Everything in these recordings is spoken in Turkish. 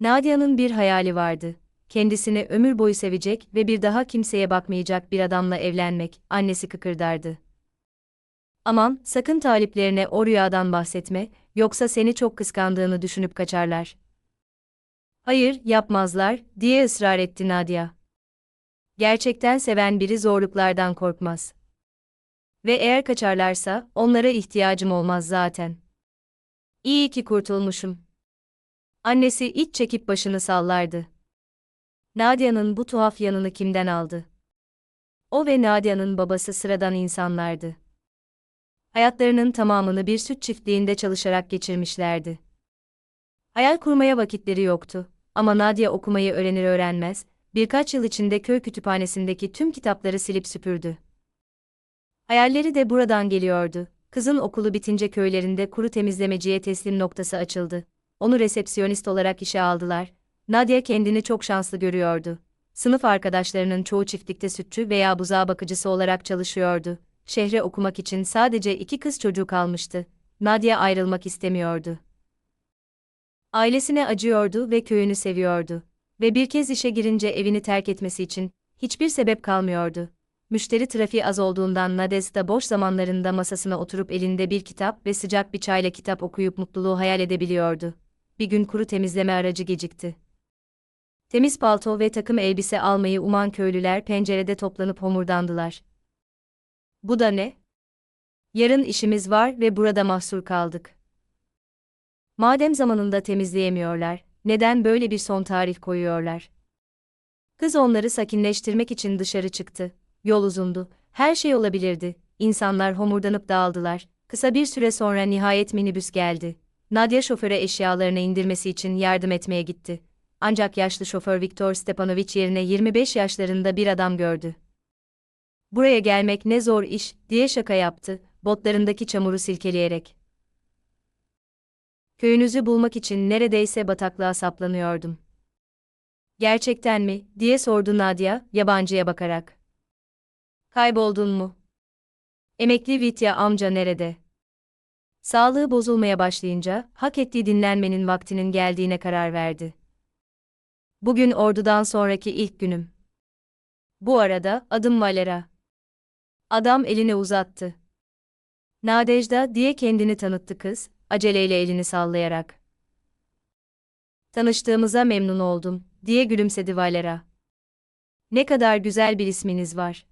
Nadia'nın bir hayali vardı. Kendisini ömür boyu sevecek ve bir daha kimseye bakmayacak bir adamla evlenmek, annesi kıkırdardı. Aman, sakın taliplerine o rüyadan bahsetme, yoksa seni çok kıskandığını düşünüp kaçarlar. Hayır, yapmazlar, diye ısrar etti Nadia. Gerçekten seven biri zorluklardan korkmaz. Ve eğer kaçarlarsa, onlara ihtiyacım olmaz zaten. İyi ki kurtulmuşum. Annesi iç çekip başını sallardı. Nadia'nın bu tuhaf yanını kimden aldı? O ve Nadia'nın babası sıradan insanlardı. Hayatlarının tamamını bir süt çiftliğinde çalışarak geçirmişlerdi. Hayal kurmaya vakitleri yoktu ama Nadia okumayı öğrenir öğrenmez, birkaç yıl içinde köy kütüphanesindeki tüm kitapları silip süpürdü. Hayalleri de buradan geliyordu. Kızın okulu bitince köylerinde kuru temizlemeciye teslim noktası açıldı. Onu resepsiyonist olarak işe aldılar. Nadia kendini çok şanslı görüyordu. Sınıf arkadaşlarının çoğu çiftlikte sütçü veya buzağı bakıcısı olarak çalışıyordu. Şehre okumak için sadece iki kız çocuğu kalmıştı. Nadia ayrılmak istemiyordu. Ailesine acıyordu ve köyünü seviyordu. Ve bir kez işe girince evini terk etmesi için hiçbir sebep kalmıyordu. Müşteri trafiği az olduğundan Nades da boş zamanlarında masasına oturup elinde bir kitap ve sıcak bir çayla kitap okuyup mutluluğu hayal edebiliyordu. Bir gün kuru temizleme aracı gecikti. Temiz palto ve takım elbise almayı uman köylüler pencerede toplanıp homurdandılar. Bu da ne? Yarın işimiz var ve burada mahsur kaldık. Madem zamanında temizleyemiyorlar, neden böyle bir son tarih koyuyorlar? Kız onları sakinleştirmek için dışarı çıktı. Yol uzundu, her şey olabilirdi. İnsanlar homurdanıp dağıldılar. Kısa bir süre sonra nihayet minibüs geldi. Nadia şoföre eşyalarını indirmesi için yardım etmeye gitti. Ancak yaşlı şoför Viktor Stepanovic yerine 25 yaşlarında bir adam gördü. Buraya gelmek ne zor iş, diye şaka yaptı, botlarındaki çamuru silkeleyerek. Köyünüzü bulmak için neredeyse bataklığa saplanıyordum. Gerçekten mi, diye sordu Nadia, yabancıya bakarak. Kayboldun mu? Emekli Vitya amca nerede? Sağlığı bozulmaya başlayınca, hak ettiği dinlenmenin vaktinin geldiğine karar verdi. Bugün ordudan sonraki ilk günüm. Bu arada, adım Valera. Adam elini uzattı. Nadejda diye kendini tanıttı kız, aceleyle elini sallayarak. Tanıştığımıza memnun oldum, diye gülümsedi Valera. Ne kadar güzel bir isminiz var.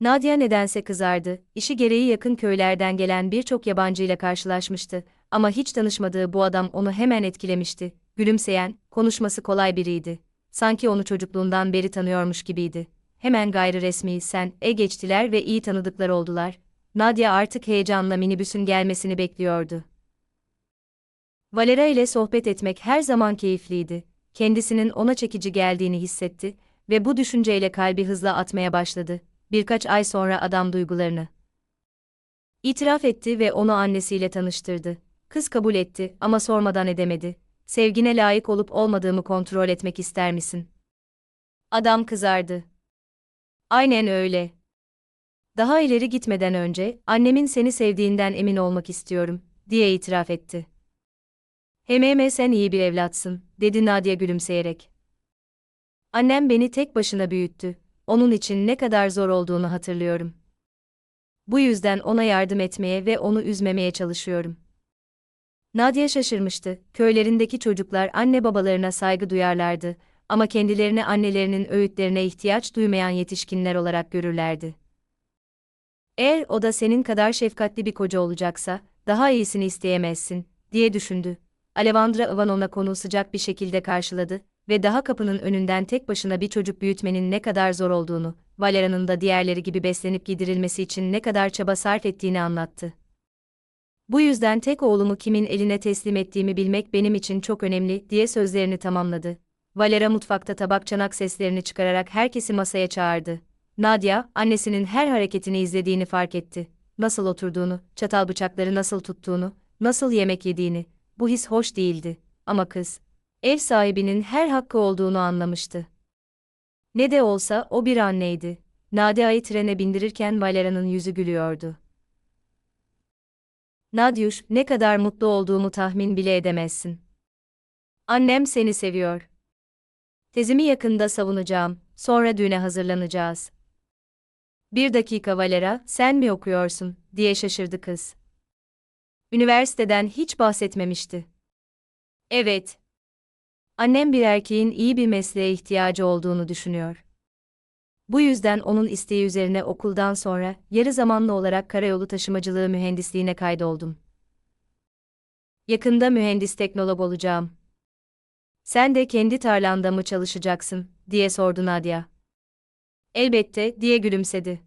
Nadia nedense kızardı, işi gereği yakın köylerden gelen birçok yabancıyla karşılaşmıştı ama hiç tanışmadığı bu adam onu hemen etkilemişti. Gülümseyen, konuşması kolay biriydi. Sanki onu çocukluğundan beri tanıyormuş gibiydi. Hemen gayri resmi sen, e geçtiler ve iyi tanıdıklar oldular. Nadia artık heyecanla minibüsün gelmesini bekliyordu. Valera ile sohbet etmek her zaman keyifliydi. Kendisinin ona çekici geldiğini hissetti ve bu düşünceyle kalbi hızla atmaya başladı. Birkaç ay sonra adam duygularını itiraf etti ve onu annesiyle tanıştırdı. Kız kabul etti ama sormadan edemedi. Sevgine layık olup olmadığımı kontrol etmek ister misin? Adam kızardı. Aynen öyle. Daha ileri gitmeden önce, annemin seni sevdiğinden emin olmak istiyorum, diye itiraf etti. Hem sen iyi bir evlatsın, dedi Nadia gülümseyerek. Annem beni tek başına büyüttü, onun için ne kadar zor olduğunu hatırlıyorum. Bu yüzden ona yardım etmeye ve onu üzmemeye çalışıyorum. Nadia şaşırmıştı. Köylerindeki çocuklar anne babalarına saygı duyarlardı ama kendilerini annelerinin öğütlerine ihtiyaç duymayan yetişkinler olarak görürlerdi. Eğer o da senin kadar şefkatli bir koca olacaksa, daha iyisini isteyemezsin, diye düşündü. Alevandra Ivanovna konu sıcak bir şekilde karşıladı ve daha kapının önünden tek başına bir çocuk büyütmenin ne kadar zor olduğunu, Valera'nın da diğerleri gibi beslenip gidirilmesi için ne kadar çaba sarf ettiğini anlattı. Bu yüzden tek oğlumu kimin eline teslim ettiğimi bilmek benim için çok önemli, diye sözlerini tamamladı. Valera mutfakta tabak çanak seslerini çıkararak herkesi masaya çağırdı. Nadia, annesinin her hareketini izlediğini fark etti. Nasıl oturduğunu, çatal bıçakları nasıl tuttuğunu, nasıl yemek yediğini. Bu his hoş değildi. Ama kız, ev sahibinin her hakkı olduğunu anlamıştı. Ne de olsa o bir anneydi. Nadia'yı trene bindirirken Valera'nın yüzü gülüyordu. Nadyuş, ne kadar mutlu olduğumu tahmin bile edemezsin. Annem seni seviyor. Tezimi yakında savunacağım, sonra düğüne hazırlanacağız. Bir dakika Valera, sen mi okuyorsun, diye şaşırdı kız. Üniversiteden hiç bahsetmemişti. Evet. Annem bir erkeğin iyi bir mesleğe ihtiyacı olduğunu düşünüyor. Bu yüzden onun isteği üzerine okuldan sonra yarı zamanlı olarak karayolu taşımacılığı mühendisliğine kaydoldum. Yakında mühendis teknolog olacağım. Sen de kendi tarlanda mı çalışacaksın, diye sordu Nadia. Elbette, diye gülümsedi.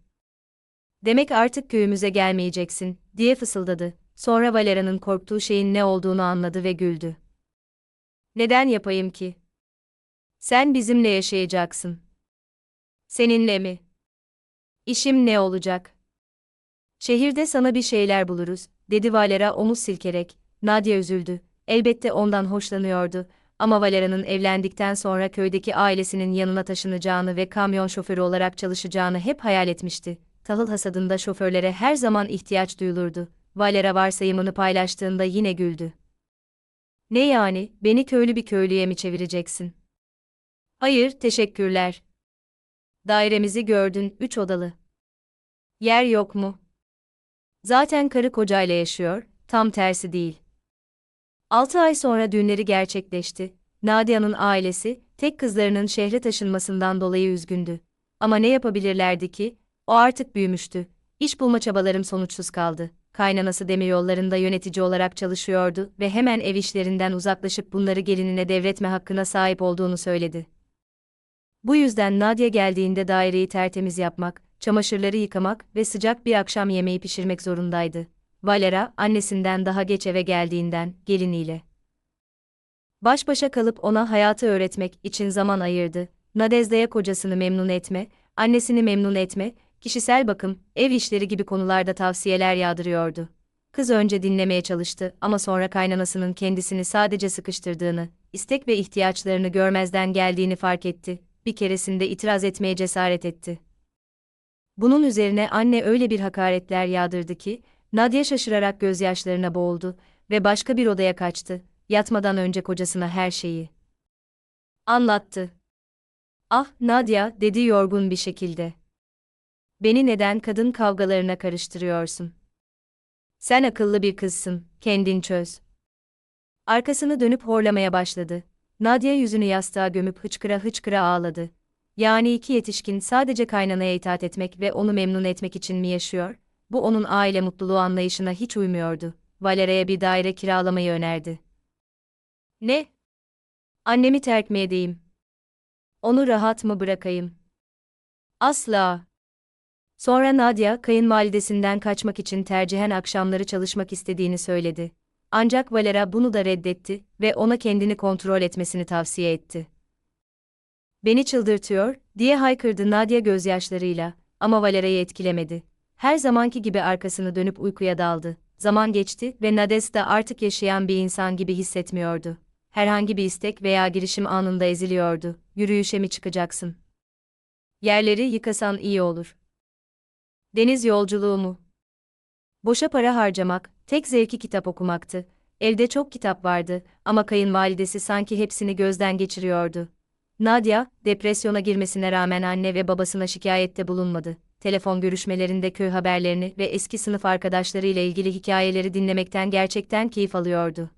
Demek artık köyümüze gelmeyeceksin, diye fısıldadı. Sonra Valera'nın korktuğu şeyin ne olduğunu anladı ve güldü. Neden yapayım ki? Sen bizimle yaşayacaksın. Seninle mi? İşim ne olacak? Şehirde sana bir şeyler buluruz, dedi Valera omuz silkerek. Nadia üzüldü. Elbette ondan hoşlanıyordu ama Valera'nın evlendikten sonra köydeki ailesinin yanına taşınacağını ve kamyon şoförü olarak çalışacağını hep hayal etmişti. Tahıl hasadında şoförlere her zaman ihtiyaç duyulurdu. Valera varsayımını paylaştığında yine güldü. Ne yani, beni köylü bir köylüye mi çevireceksin? Hayır, teşekkürler. Dairemizi gördün, üç odalı. Yer yok mu? Zaten karı kocayla yaşıyor, tam tersi değil. Altı ay sonra düğünleri gerçekleşti. Nadia'nın ailesi, tek kızlarının şehre taşınmasından dolayı üzgündü. Ama ne yapabilirlerdi ki? O artık büyümüştü. İş bulma çabalarım sonuçsuz kaldı. Kaynanası demiryollarında yönetici olarak çalışıyordu ve hemen ev işlerinden uzaklaşıp bunları gelinine devretme hakkına sahip olduğunu söyledi. Bu yüzden Nadia geldiğinde daireyi tertemiz yapmak, çamaşırları yıkamak ve sıcak bir akşam yemeği pişirmek zorundaydı. Valera, annesinden daha geç eve geldiğinden, geliniyle. Baş başa kalıp ona hayatı öğretmek için zaman ayırdı. Nadezde'ye kocasını memnun etme, annesini memnun etme, kişisel bakım, ev işleri gibi konularda tavsiyeler yağdırıyordu. Kız önce dinlemeye çalıştı ama sonra kaynanasının kendisini sadece sıkıştırdığını, istek ve ihtiyaçlarını görmezden geldiğini fark etti. Bir keresinde itiraz etmeye cesaret etti. Bunun üzerine anne öyle bir hakaretler yağdırdı ki, Nadia şaşırarak gözyaşlarına boğuldu ve başka bir odaya kaçtı, yatmadan önce kocasına her şeyi anlattı. Ah, Nadia, dedi yorgun bir şekilde. Beni neden kadın kavgalarına karıştırıyorsun? Sen akıllı bir kızsın, kendin çöz. Arkasını dönüp horlamaya başladı. Nadia yüzünü yastığa gömüp hıçkıra hıçkıra ağladı. Yani iki yetişkin sadece kaynanaya itaat etmek ve onu memnun etmek için mi yaşıyor? Bu onun aile mutluluğu anlayışına hiç uymuyordu. Valera'ya bir daire kiralamayı önerdi. Ne? Annemi terk mi edeyim? Onu rahat mı bırakayım? Asla. Sonra Nadia, kayınvalidesinden kaçmak için tercihen akşamları çalışmak istediğini söyledi. Ancak Valera bunu da reddetti ve ona kendini kontrol etmesini tavsiye etti. Beni çıldırtıyor, diye haykırdı Nadia gözyaşlarıyla, ama Valera'yı etkilemedi. Her zamanki gibi arkasını dönüp uykuya daldı. Zaman geçti ve Nades de artık yaşayan bir insan gibi hissetmiyordu. Herhangi bir istek veya girişim anında eziliyordu. Yürüyüşe mi çıkacaksın? Yerleri yıkasan iyi olur. Deniz yolculuğu mu? Boşa para harcamak, tek zevki kitap okumaktı. Evde çok kitap vardı ama kayınvalidesi sanki hepsini gözden geçiriyordu. Nadia, depresyona girmesine rağmen anne ve babasına şikayette bulunmadı. Telefon görüşmelerinde köy haberlerini ve eski sınıf arkadaşlarıyla ilgili hikayeleri dinlemekten gerçekten keyif alıyordu.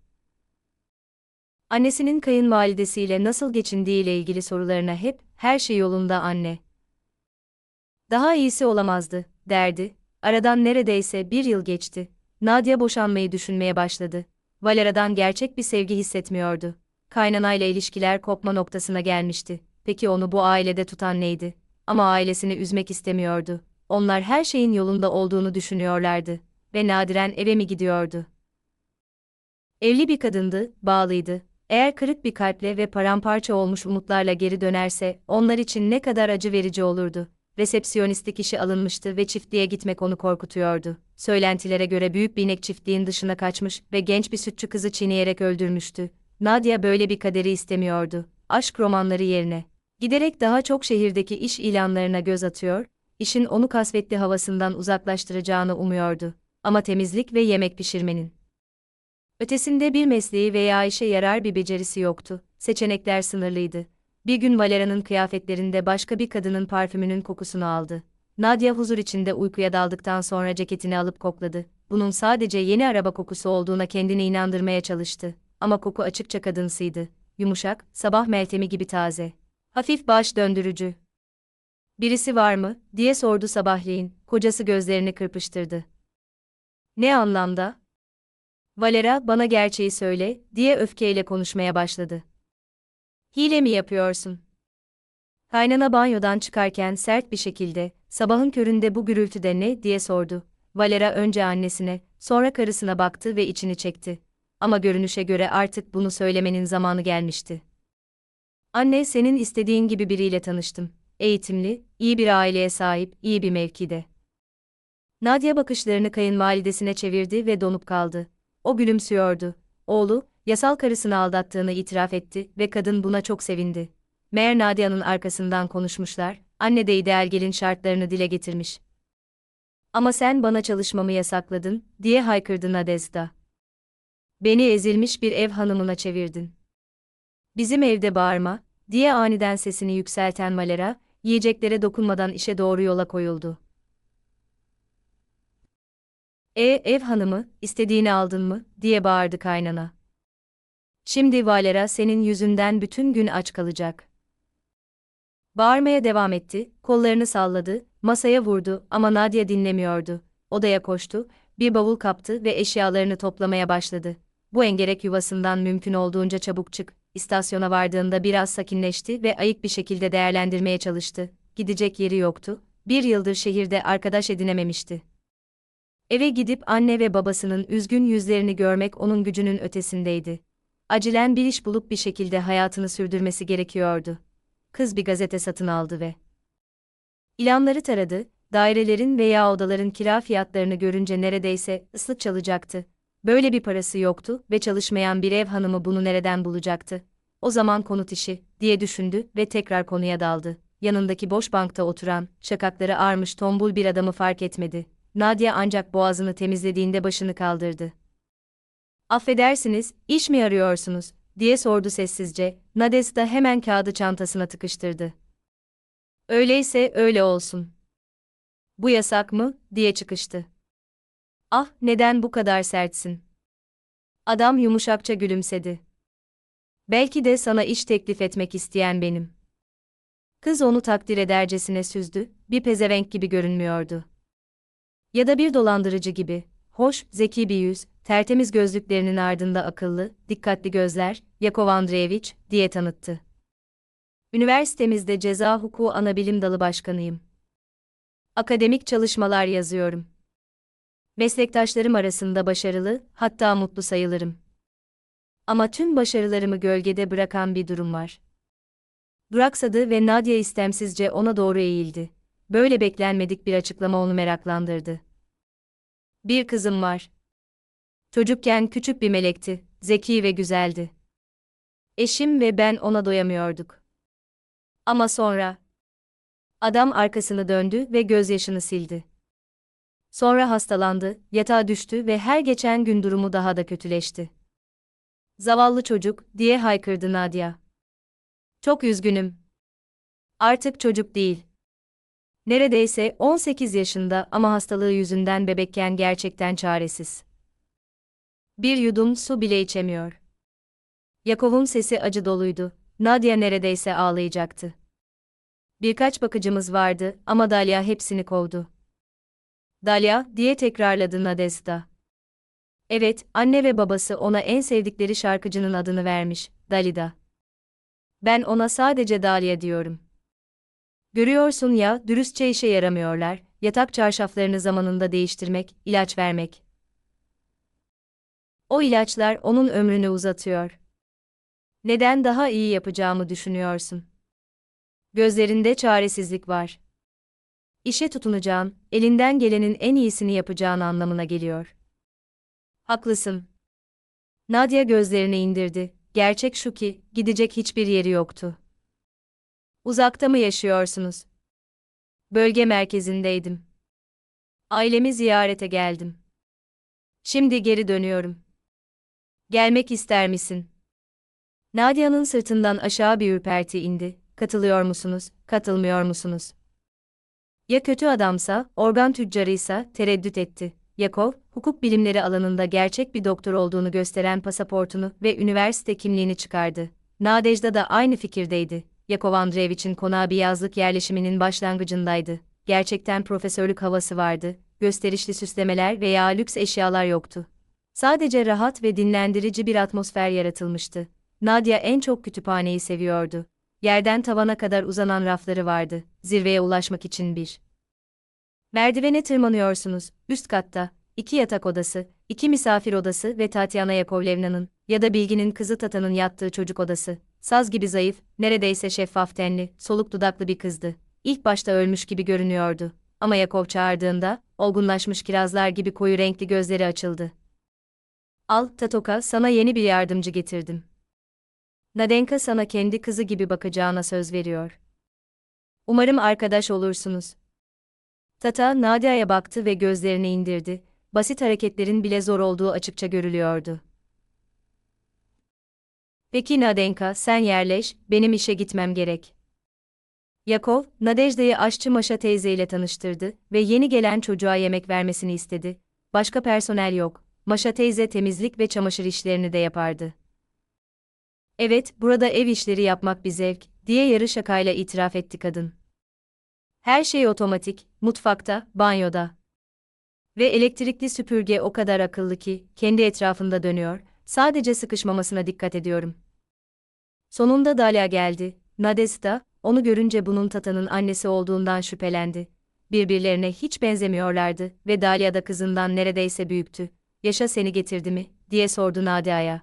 Annesinin kayınvalidesiyle nasıl geçindiğiyle ilgili sorularına hep, her şey yolunda anne. Daha iyisi olamazdı, derdi. Aradan neredeyse bir yıl geçti. Nadia boşanmayı düşünmeye başladı. Valera'dan gerçek bir sevgi hissetmiyordu. Kaynanayla ilişkiler kopma noktasına gelmişti. Peki onu bu ailede tutan neydi? Ama ailesini üzmek istemiyordu. Onlar her şeyin yolunda olduğunu düşünüyorlardı ve nadiren eve mi gidiyordu? Evli bir kadındı, bağlıydı. Eğer kırık bir kalple ve paramparça olmuş umutlarla geri dönerse, onlar için ne kadar acı verici olurdu. Resepsiyonistlik işi alınmıştı ve çiftliğe gitmek onu korkutuyordu. Söylentilere göre büyük bir inek çiftliğin dışına kaçmış ve genç bir sütçü kızı çiğneyerek öldürmüştü. Nadia böyle bir kaderi istemiyordu. Aşk romanları yerine. Giderek daha çok şehirdeki iş ilanlarına göz atıyor, işin onu kasvetli havasından uzaklaştıracağını umuyordu. Ama temizlik ve yemek pişirmenin Ötesinde bir mesleği veya işe yarar bir becerisi yoktu, seçenekler sınırlıydı. Bir gün Valera'nın kıyafetlerinde başka bir kadının parfümünün kokusunu aldı. Nadia huzur içinde uykuya daldıktan sonra ceketini alıp kokladı. Bunun sadece yeni araba kokusu olduğuna kendini inandırmaya çalıştı. Ama koku açıkça kadınsıydı. Yumuşak, sabah meltemi gibi taze. Hafif baş döndürücü. Birisi var mı, diye sordu sabahleyin, kocası gözlerini kırpıştırdı. Ne anlamda? Valera, bana gerçeği söyle, diye öfkeyle konuşmaya başladı. Hile mi yapıyorsun? Kaynana banyodan çıkarken sert bir şekilde, sabahın köründe bu gürültüde ne, diye sordu. Valera önce annesine, sonra karısına baktı ve içini çekti. Ama görünüşe göre artık bunu söylemenin zamanı gelmişti. Anne, senin istediğin gibi biriyle tanıştım. Eğitimli, iyi bir aileye sahip, iyi bir mevkide. Nadia bakışlarını kayınvalidesine çevirdi ve donup kaldı. O gülümsüyordu. Oğlu, yasal karısını aldattığını itiraf etti ve kadın buna çok sevindi. Meğer Nadia'nın arkasından konuşmuşlar, anne de ideal gelin şartlarını dile getirmiş. Ama sen bana çalışmamı yasakladın, diye haykırdı Nadezda. Beni ezilmiş bir ev hanımına çevirdin. Bizim evde bağırma, diye aniden sesini yükselten Valera, yiyeceklere dokunmadan işe doğru yola koyuldu. E ev hanımı, istediğini aldın mı, diye bağırdı kaynana. Şimdi Valera senin yüzünden bütün gün aç kalacak. Bağırmaya devam etti, kollarını salladı, masaya vurdu ama Nadia dinlemiyordu. Odaya koştu, bir bavul kaptı ve eşyalarını toplamaya başladı. Bu engerek yuvasından mümkün olduğunca çabuk çık, istasyona vardığında biraz sakinleşti ve ayık bir şekilde değerlendirmeye çalıştı. Gidecek yeri yoktu, bir yıldır şehirde arkadaş edinememişti. Eve gidip anne ve babasının üzgün yüzlerini görmek onun gücünün ötesindeydi. Acilen bir iş bulup bir şekilde hayatını sürdürmesi gerekiyordu. Kız bir gazete satın aldı ve ilanları taradı, dairelerin veya odaların kira fiyatlarını görünce neredeyse ıslık çalacaktı. Böyle bir parası yoktu ve çalışmayan bir ev hanımı bunu nereden bulacaktı? O zaman konut işi, diye düşündü ve tekrar konuya daldı. Yanındaki boş bankta oturan, şakakları ağarmış tombul bir adamı fark etmedi. Nadia ancak boğazını temizlediğinde başını kaldırdı. Affedersiniz, iş mi arıyorsunuz? diye sordu sessizce. Nades da hemen kağıdı çantasına tıkıştırdı. Öyleyse öyle olsun. Bu yasak mı? diye çıkıştı. Ah, neden bu kadar sertsin? Adam yumuşakça gülümsedi. Belki de sana iş teklif etmek isteyen benim. Kız onu takdir edercesine süzdü, bir pezevenk gibi görünmüyordu. Ya da bir dolandırıcı gibi, hoş, zeki bir yüz, tertemiz gözlüklerinin ardında akıllı, dikkatli gözler, Yakov Andreevich, diye tanıttı. Üniversitemizde ceza hukuku anabilim dalı başkanıyım. Akademik çalışmalar yazıyorum. Meslektaşlarım arasında başarılı, hatta mutlu sayılırım. Ama tüm başarılarımı gölgede bırakan bir durum var. Duraksadı ve Nadia istemsizce ona doğru eğildi. Böyle beklenmedik bir açıklama onu meraklandırdı. Bir kızım var. Çocukken küçük bir melekti, zeki ve güzeldi. Eşim ve ben ona doyamıyorduk. Ama sonra adam arkasını döndü ve gözyaşını sildi. Sonra hastalandı, yatağa düştü ve her geçen gün durumu daha da kötüleşti. Zavallı çocuk, diye haykırdı Nadia. Çok üzgünüm. Artık çocuk değil. Neredeyse 18 yaşında ama hastalığı yüzünden bebekken gerçekten çaresiz. Bir yudum su bile içemiyor. Yakov'un sesi acı doluydu. Nadia neredeyse ağlayacaktı. Birkaç bakıcımız vardı ama Dalia hepsini kovdu. Dalia, diye tekrarladı Nadezda. Evet, anne ve babası ona en sevdikleri şarkıcının adını vermiş, Dalida. Ben ona sadece Dalia diyorum. Görüyorsun ya, dürüstçe işe yaramıyorlar, yatak çarşaflarını zamanında değiştirmek, ilaç vermek. O ilaçlar onun ömrünü uzatıyor. Neden daha iyi yapacağımı düşünüyorsun? Gözlerinde çaresizlik var. İşe tutunacağın, elinden gelenin en iyisini yapacağın anlamına geliyor. Haklısın. Nadia gözlerini indirdi. Gerçek şu ki, gidecek hiçbir yeri yoktu. Uzakta mı yaşıyorsunuz? Bölge merkezindeydim. Ailemi ziyarete geldim. Şimdi geri dönüyorum. Gelmek ister misin? Nadia'nın sırtından aşağı bir ürperti indi. Katılıyor musunuz, katılmıyor musunuz? Ya kötü adamsa, organ tüccarıysa, tereddüt etti. Yakov, hukuk bilimleri alanında gerçek bir doktor olduğunu gösteren pasaportunu ve üniversite kimliğini çıkardı. Nadejda da aynı fikirdeydi. Yakov Andreevich'in konağı bir yazlık yerleşiminin başlangıcındaydı. Gerçekten profesörlük havası vardı, gösterişli süslemeler veya lüks eşyalar yoktu. Sadece rahat ve dinlendirici bir atmosfer yaratılmıştı. Nadia en çok kütüphaneyi seviyordu. Yerden tavana kadar uzanan rafları vardı, zirveye ulaşmak için bir. Merdivene tırmanıyorsunuz, üst katta, iki yatak odası, iki misafir odası ve Tatyana Yakovlevna'nın ya da Bilgi'nin kızı Tata'nın yattığı çocuk odası. Saz gibi zayıf, neredeyse şeffaf tenli, soluk dudaklı bir kızdı. İlk başta ölmüş gibi görünüyordu. Ama Yakov çağırdığında, olgunlaşmış kirazlar gibi koyu renkli gözleri açıldı. Al, Tatoka, sana yeni bir yardımcı getirdim. Nadenka sana kendi kızı gibi bakacağına söz veriyor. Umarım arkadaş olursunuz. Tata, Nadia'ya baktı ve gözlerini indirdi. Basit hareketlerin bile zor olduğu açıkça görülüyordu. Peki Nadenka, sen yerleş, benim işe gitmem gerek. Yakov, Nadejda'yı aşçı Maşa teyzeyle tanıştırdı ve yeni gelen çocuğa yemek vermesini istedi. Başka personel yok. Maşa teyze temizlik ve çamaşır işlerini de yapardı. Evet, burada ev işleri yapmak bir zevk, diye yarı şakayla itiraf etti kadın. Her şey otomatik, mutfakta, banyoda. Ve elektrikli süpürge o kadar akıllı ki, kendi etrafında dönüyor, sadece sıkışmamasına dikkat ediyorum. Sonunda Dalia geldi. Nadesta, onu görünce bunun Tata'nın annesi olduğundan şüphelendi. Birbirlerine hiç benzemiyorlardı ve Dalia da kızından neredeyse büyüktü. Yaşa seni getirdi mi, diye sordu Nadia'ya.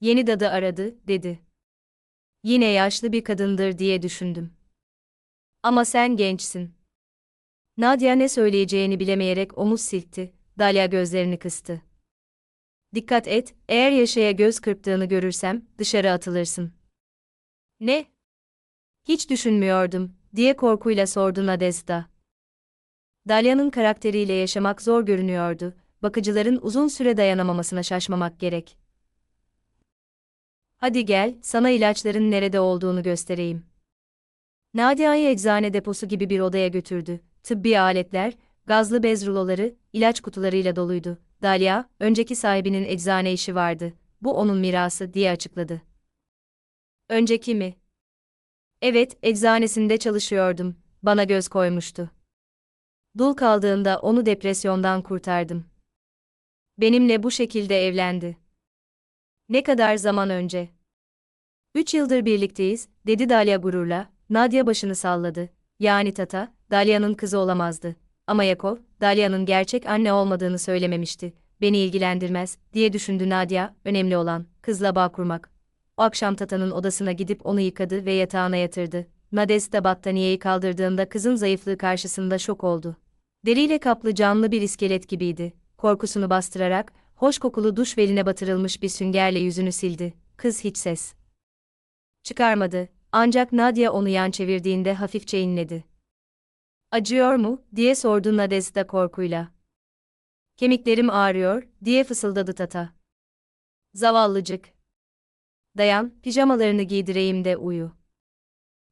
Yeni dadı aradı, dedi. Yine yaşlı bir kadındır diye düşündüm. Ama sen gençsin. Nadia ne söyleyeceğini bilemeyerek omuz silkti, Dalia gözlerini kıstı. Dikkat et, eğer yaşaya göz kırptığını görürsem, dışarı atılırsın. Ne? Hiç düşünmüyordum, diye korkuyla sordu Nadezda. Dalia'nın karakteriyle yaşamak zor görünüyordu, bakıcıların uzun süre dayanamamasına şaşmamak gerek. Hadi gel, sana ilaçların nerede olduğunu göstereyim. Nadia'yı eczane deposu gibi bir odaya götürdü. Tıbbi aletler, gazlı bez ruloları, ilaç kutularıyla doluydu. Dalia, önceki sahibinin eczane işi vardı. Bu onun mirası diye açıkladı. Önceki mi? Evet, eczanesinde çalışıyordum. Bana göz koymuştu. Dul kaldığında onu depresyondan kurtardım. Benimle bu şekilde evlendi. Ne kadar zaman önce? Üç yıldır birlikteyiz, dedi Dalia gururla. Nadia başını salladı. Yani Tata, Dalia'nın kızı olamazdı. Ama Yakov, Dalia'nın gerçek anne olmadığını söylememişti. Beni ilgilendirmez, diye düşündü Nadia, önemli olan, kızla bağ kurmak. O akşam Tata'nın odasına gidip onu yıkadı ve yatağına yatırdı. Nadezda battaniyeyi kaldırdığında kızın zayıflığı karşısında şok oldu. Deriyle kaplı canlı bir iskelet gibiydi. Korkusunu bastırarak, hoş kokulu duş veline batırılmış bir süngerle yüzünü sildi. Kız hiç ses çıkarmadı. Ancak Nadia onu yan çevirdiğinde hafifçe inledi. Acıyor mu, diye sordu Nadezda korkuyla. Kemiklerim ağrıyor, diye fısıldadı Tata. Zavallıcık. Dayan, pijamalarını giydireyim de uyu.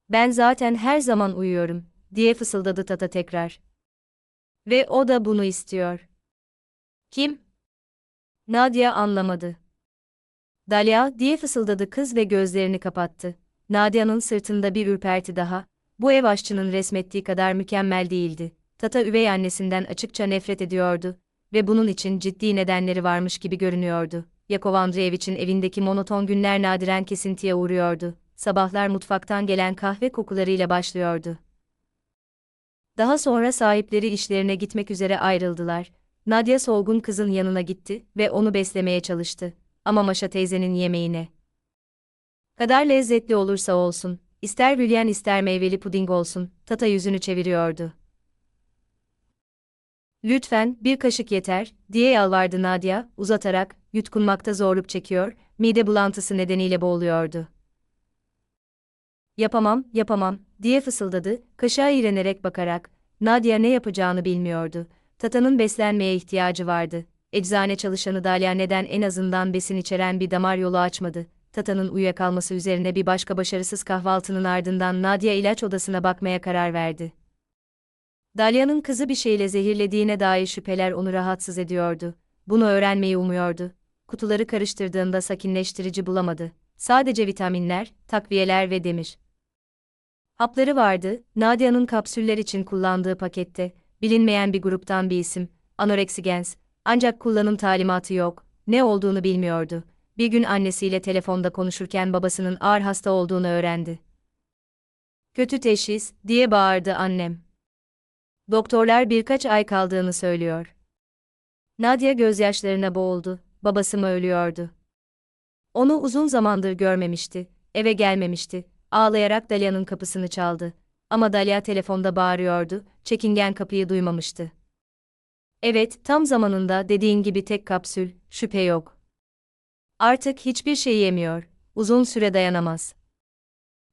Ben zaten her zaman uyuyorum, diye fısıldadı Tata tekrar. Ve o da bunu istiyor. Kim? Nadia anlamadı. Dalia, diye fısıldadı kız ve gözlerini kapattı. Nadia'nın sırtında bir ürperti daha. Bu ev aşçının resmettiği kadar mükemmel değildi. Tata üvey annesinden açıkça nefret ediyordu ve bunun için ciddi nedenleri varmış gibi görünüyordu. Yakov Andreevich'in evindeki monoton günler nadiren kesintiye uğruyordu. Sabahlar mutfaktan gelen kahve kokularıyla başlıyordu. Daha sonra sahipleri işlerine gitmek üzere ayrıldılar. Nadia solgun kızın yanına gitti ve onu beslemeye çalıştı. Ama Maşa teyzenin yemeğine. Kadar lezzetli olursa olsun, ister bülyen ister meyveli puding olsun, Tata yüzünü çeviriyordu. Lütfen, bir kaşık yeter, diye yalvardı Nadia, uzatarak, yutkunmakta zorluk çekiyor, mide bulantısı nedeniyle boğuluyordu. Yapamam, yapamam, diye fısıldadı, kaşığa iğrenerek bakarak, Nadia ne yapacağını bilmiyordu. Tata'nın beslenmeye ihtiyacı vardı. eczane çalışanı Dalia neden en azından besin içeren bir damar yolu açmadı? Tata'nın uyuyakalması üzerine bir başka başarısız kahvaltının ardından Nadia ilaç odasına bakmaya karar verdi. Dalia'nın kızı bir şeyle zehirlediğine dair şüpheler onu rahatsız ediyordu. Bunu öğrenmeyi umuyordu. Kutuları karıştırdığında sakinleştirici bulamadı. Sadece vitaminler, takviyeler ve demir. Hapları vardı, Nadia'nın kapsüller için kullandığı pakette, bilinmeyen bir gruptan bir isim, anoreksigens, ancak kullanım talimatı yok, ne olduğunu bilmiyordu. Bir gün annesiyle telefonda konuşurken babasının ağır hasta olduğunu öğrendi. Kötü teşhis, diye bağırdı annem. Doktorlar birkaç ay kaldığını söylüyor. Nadia gözyaşlarına boğuldu, babası mı ölüyordu? Onu uzun zamandır görmemişti, eve gelmemişti, ağlayarak Dalia'nın kapısını çaldı. Ama Dalia telefonda bağırıyordu, çekingen kapıyı duymamıştı. Evet, tam zamanında dediğin gibi tek kapsül, şüphe yok. Artık hiçbir şey yemiyor, uzun süre dayanamaz.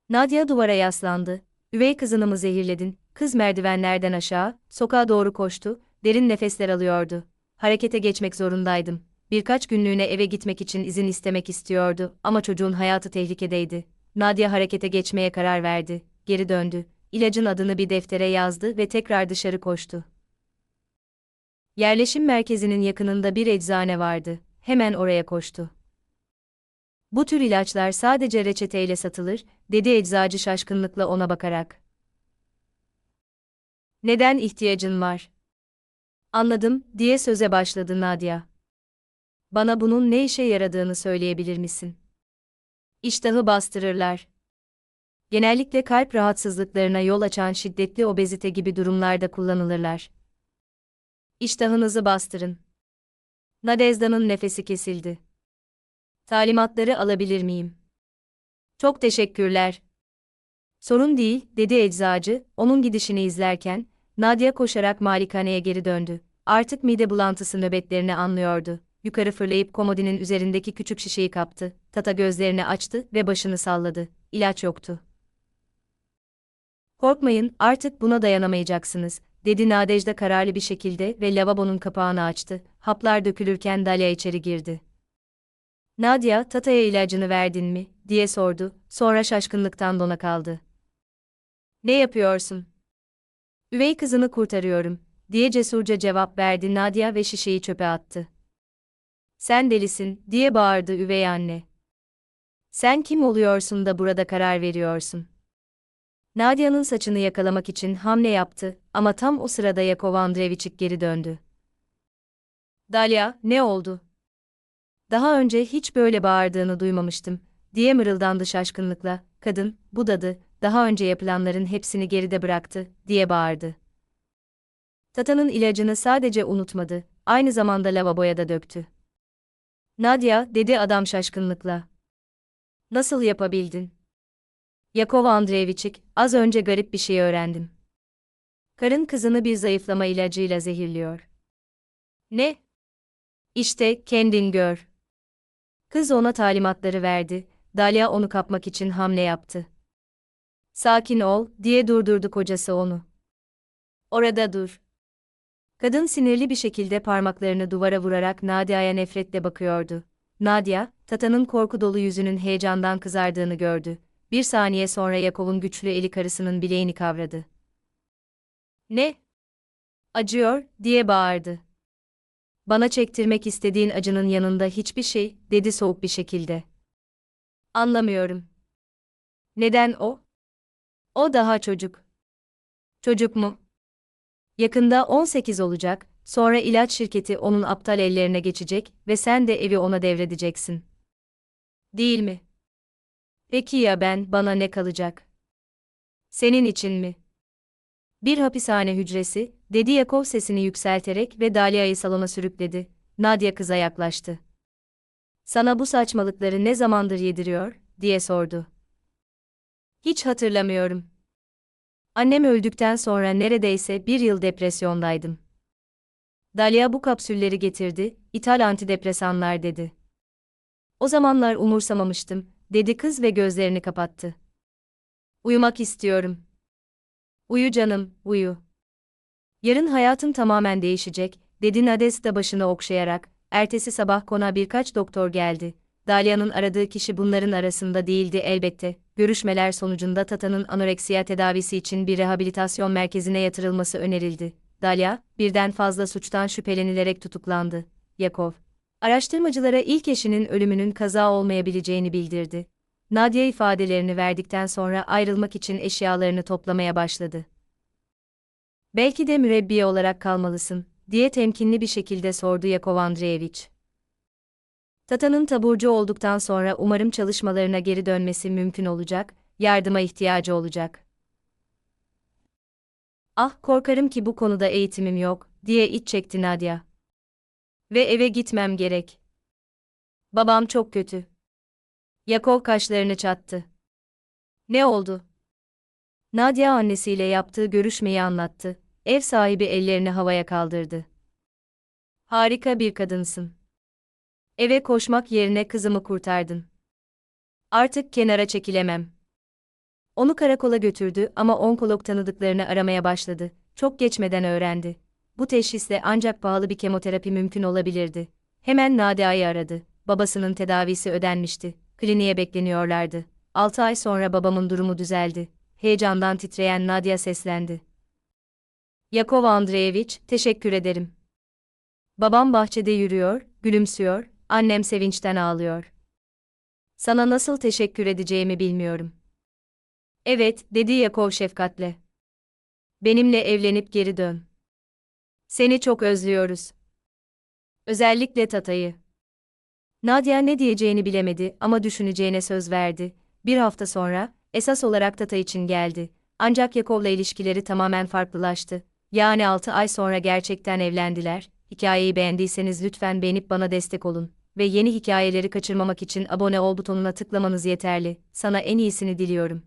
Nadia duvara yaslandı, üvey kızını mı zehirledin, kız merdivenlerden aşağı, sokağa doğru koştu, derin nefesler alıyordu. Harekete geçmek zorundaydım. Birkaç günlüğüne eve gitmek için izin istemek istiyordu ama çocuğun hayatı tehlikedeydi. Nadia harekete geçmeye karar verdi, geri döndü, ilacın adını bir deftere yazdı ve tekrar dışarı koştu. Yerleşim merkezinin yakınında bir eczane vardı, hemen oraya koştu. Bu tür ilaçlar sadece reçeteyle satılır, dedi eczacı şaşkınlıkla ona bakarak. Neden ihtiyacın var? Anladım, diye söze başladı Nadia. Bana bunun ne işe yaradığını söyleyebilir misin? İştahı bastırırlar. Genellikle kalp rahatsızlıklarına yol açan şiddetli obezite gibi durumlarda kullanılırlar. İştahınızı bastırın. Nadezda'nın nefesi kesildi. Talimatları alabilir miyim? Çok teşekkürler. Sorun değil, dedi eczacı, onun gidişini izlerken, Nadia koşarak malikaneye geri döndü. Artık mide bulantısı nöbetlerini anlıyordu. Yukarı fırlayıp komodinin üzerindeki küçük şişeyi kaptı. Tata gözlerini açtı ve başını salladı. İlaç yoktu. Korkmayın, artık buna dayanamayacaksınız, dedi Nadejda kararlı bir şekilde ve lavabonun kapağını açtı. Haplar dökülürken Dalia içeri girdi. Nadia, Tata'ya ilacını verdin mi, diye sordu, sonra şaşkınlıktan dona kaldı. Ne yapıyorsun? Üvey kızını kurtarıyorum, diye cesurca cevap verdi Nadia ve şişeyi çöpe attı. Sen delisin, diye bağırdı üvey anne. Sen kim oluyorsun da burada karar veriyorsun? Nadia'nın saçını yakalamak için hamle yaptı ama tam o sırada Yakov Andreeviçik geri döndü. Dalia, ne oldu? Daha önce hiç böyle bağırdığını duymamıştım, diye mırıldandı şaşkınlıkla. Kadın, bu dadı, daha önce yapılanların hepsini geride bıraktı, diye bağırdı. Tata'nın ilacını sadece unutmadı, aynı zamanda lavaboya da döktü. Nadia, dedi adam şaşkınlıkla. Nasıl yapabildin? Yakov Andreeviçik, az önce garip bir şey öğrendim. Karın kızını bir zayıflama ilacıyla zehirliyor. Ne? İşte, kendin gör. Kız ona talimatları verdi, Dalia onu kapmak için hamle yaptı. Sakin ol, diye durdurdu kocası onu. Orada dur. Kadın sinirli bir şekilde parmaklarını duvara vurarak Nadia'ya nefretle bakıyordu. Nadia, Tata'nın korku dolu yüzünün heyecandan kızardığını gördü. Bir saniye sonra Yakov'un güçlü eli karısının bileğini kavradı. Ne? Acıyor, diye bağırdı. Bana çektirmek istediğin acının yanında hiçbir şey, dedi soğuk bir şekilde. Anlamıyorum. Neden o? O daha çocuk. Çocuk mu? Yakında 18 olacak, sonra ilaç şirketi onun aptal ellerine geçecek ve sen de evi ona devredeceksin. Değil mi? Peki ya ben, bana ne kalacak? Senin için mi? Bir hapishane hücresi, dedi Yakov sesini yükselterek ve Dalia'yı salona sürükledi. Nadia kıza yaklaştı. Sana bu saçmalıkları ne zamandır yediriyor, diye sordu. Hiç hatırlamıyorum. Annem öldükten sonra neredeyse bir yıl depresyondaydım. Dalia bu kapsülleri getirdi, ithal antidepresanlar dedi. O zamanlar umursamamıştım, dedi kız ve gözlerini kapattı. Uyumak istiyorum. Uyu canım, uyu. Yarın hayatın tamamen değişecek, dedi Nadezhda başını okşayarak. Ertesi sabah kona birkaç doktor geldi. Dalia'nın aradığı kişi bunların arasında değildi elbette. Görüşmeler sonucunda Tata'nın anoreksiya tedavisi için bir rehabilitasyon merkezine yatırılması önerildi. Dalia, birden fazla suçtan şüphelenilerek tutuklandı. Yakov, araştırmacılara ilk eşinin ölümünün kaza olmayabileceğini bildirdi. Nadia ifadelerini verdikten sonra ayrılmak için eşyalarını toplamaya başladı. Belki de mürebbiye olarak kalmalısın, diye temkinli bir şekilde sordu Yakov Andreevich. Tata'nın taburcu olduktan sonra umarım çalışmalarına geri dönmesi mümkün olacak, yardıma ihtiyacı olacak. Ah korkarım ki bu konuda eğitimim yok, diye iç çekti Nadia. Ve eve gitmem gerek. Babam çok kötü. Yakov kaşlarını çattı. Ne oldu? Nadia annesiyle yaptığı görüşmeyi anlattı. Ev sahibi ellerini havaya kaldırdı. Harika bir kadınsın. Eve koşmak yerine kızımı kurtardın. Artık kenara çekilemem. Onu karakola götürdü ama onkolog tanıdıklarını aramaya başladı. Çok geçmeden öğrendi. Bu teşhisle ancak pahalı bir kemoterapi mümkün olabilirdi. Hemen Nadia'yı aradı. Babasının tedavisi ödenmişti. Kliniğe bekleniyorlardı. 6 ay sonra babamın durumu düzeldi. Heyecandan titreyen Nadia seslendi. Yakov Andreevich, teşekkür ederim. Babam bahçede yürüyor, gülümsüyor, annem sevinçten ağlıyor. Sana nasıl teşekkür edeceğimi bilmiyorum. Evet, dedi Yakov şefkatle. Benimle evlenip geri dön. Seni çok özlüyoruz. Özellikle Tata'yı. Nadia ne diyeceğini bilemedi ama düşüneceğine söz verdi. Bir hafta sonra, esas olarak Tata için geldi. Ancak Yakov'la ilişkileri tamamen farklılaştı. Yani 6 ay sonra gerçekten evlendiler. Hikayeyi beğendiyseniz lütfen beğenip bana destek olun. Ve yeni hikayeleri kaçırmamak için abone ol butonuna tıklamanız yeterli. Sana en iyisini diliyorum.